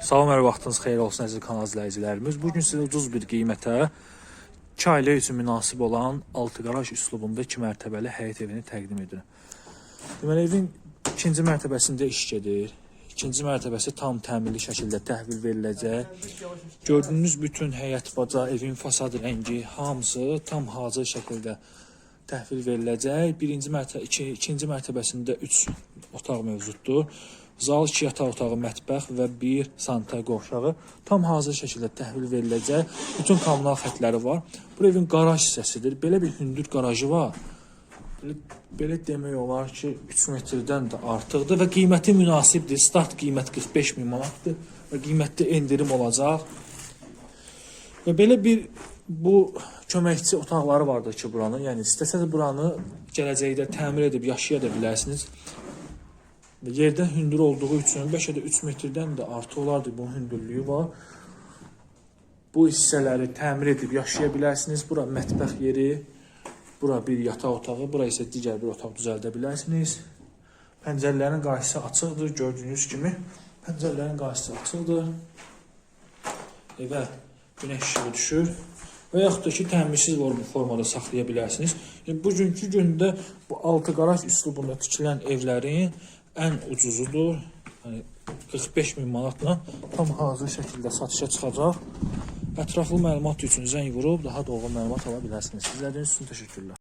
Salam, hər vaxtınız xeyir olsun əziz kanal izləyicilərimiz. Bu gün sizə ucuz bir qiymətə 2 ailə üçün münasib olan 6 qaraj üslubunda 2 mərtəbəli həyət evini təqdim edirəm. Deməli evin ikinci mərtəbəsində iş gedir. İkinci mərtəbəsi tam təmirli şəkildə təhvil veriləcək. Gördüyünüz bütün həyət baca, evin fasad rəngi hamısı tam hazır şəkildə təhvil veriləcək. Birinci mərtəbə, iki, ikinci mərtəbəsində 3 otaq mövcuddur. Zal, 2 yataq otağı, mətbəx və 1 sanitar qovşağı tam hazır şəkildə təhvil veriləcək. Bütün kommunal xətləri var. Bu evin qaraj hissəsidir. Belə bir hündür qarajı var. Belə, belə demək olar ki, 3 metrdən də artıqdır və qiyməti münasibdir. Start qiymət 45 min manatdır və qiymətdə endirim olacaq. Və belə bir bu köməkçi otaqları vardır ki, buranın. Yəni istəsəz buranı gələcəkdə təmir edib yaşaya da bilərsiniz. Yerdən hündür olduğu üçün bəlkə də 3 metrdən də artıq olardı bunun hündürlüyü var. Bu hissələri təmir edib yaşaya bilərsiniz. Bura mətbəx yeri, bura bir yataq otağı, bura isə digər bir otaq düzəldə bilərsiniz. Pəncərələrin qarşısı açıqdır, gördüyünüz kimi. Pəncərələrin qarşısı açıqdır. Evə günəş işığı düşür. Və yaxud da ki, təmirsiz form- formada saxlaya bilərsiniz. Yəni, bugünkü gündə bu altı qaraj üslubunda tikilən evlərin ən ucuzudur. Yəni 45 min manatla tam hazır şəkildə satışa çıxacaq. Ətraflı məlumat üçün zəng vurub daha dolğun məlumat ala bilərsiniz. İzlədiyiniz üçün təşəkkürlər.